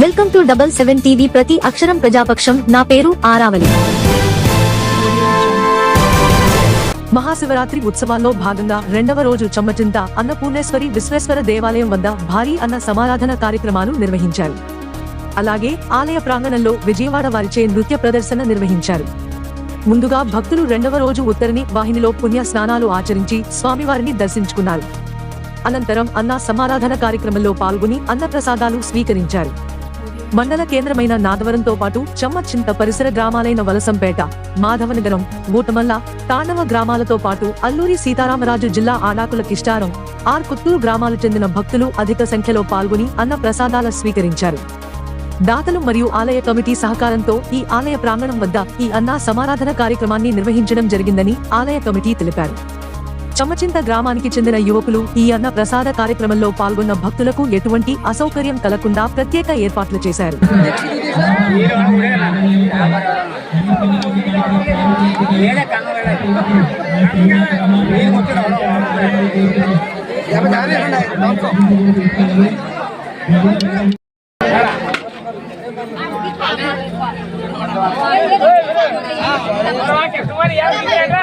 Welcome to double seven TV ప్రతి అక్షరం ప్రజాపక్షం. నా పేరు ఆరావలి మహాశివరాత్రి ఉత్సవాల్లో భాగంగా రెండవ రోజు చమ్మచింత అన్నపూర్ణేశ్వరి విశ్వేశ్వర దేవాలయం వద్ద భారీ అన్న సమారాధన కార్యక్రమాలు నిర్వహించారు. అలాగే ఆలయ ప్రాంగణంలో విజయవాడ వారిచే నృత్య ప్రదర్శన నిర్వహించారు. ముందుగా భక్తులు రెండవ రోజు ఉత్తరిని వాహినిలో పుణ్య స్నానాలు ఆచరించి స్వామివారిని దర్శించుకున్నారు. అనంతరం అన్న సమారాధన కార్యక్రమంలో పాల్గొని అన్న ప్రసాదాలు స్వీకరించారు. మండల కేంద్రమైన నాదవరంతో పాటు చమ్మచింత పరిసర గ్రామాలైన వలసంపేట మాధవనగరం ఊటమల్ల తాండవ గ్రామాలతో పాటు అల్లూరి సీతారామరాజు జిల్లా ఆడాకుల కిష్టారం ఆర్ కుత్తూరు గ్రామాలు చెందిన భక్తులు అధిక సంఖ్యలో పాల్గొని అన్న ప్రసాదాల స్వీకరించారు. దాతలు మరియు ఆలయ కమిటీ సహకారంతో ఈ ఆలయ ప్రాంగణం వద్ద ఈ అన్న సమారాధన కార్యక్రమాన్ని నిర్వహించడం జరిగిందని ఆలయ కమిటీ తెలిపారు. చమ్మచింత గ్రామానికి చెందిన యువకులు ఈ అన్న ప్రసాద కార్యక్రమంలో పాల్గొన్న భక్తులకు ఎటువంటి అసౌకర్యం కలగకుండా ప్రత్యేక ఏర్పాట్లు చేశారు ఏదో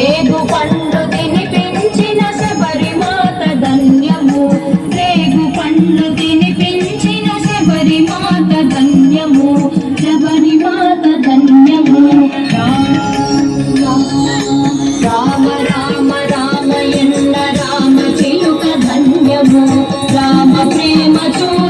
రేగు పండు తినిపించిన శబరిమాత ధన్యము. రేగు పండు తినిపించిన శబరిమాత ధన్యము. శబరిమాత ధన్యము. రామ రామ రామయన్న రామ చిలుక ధన్యము. రామ ప్రేమ చూ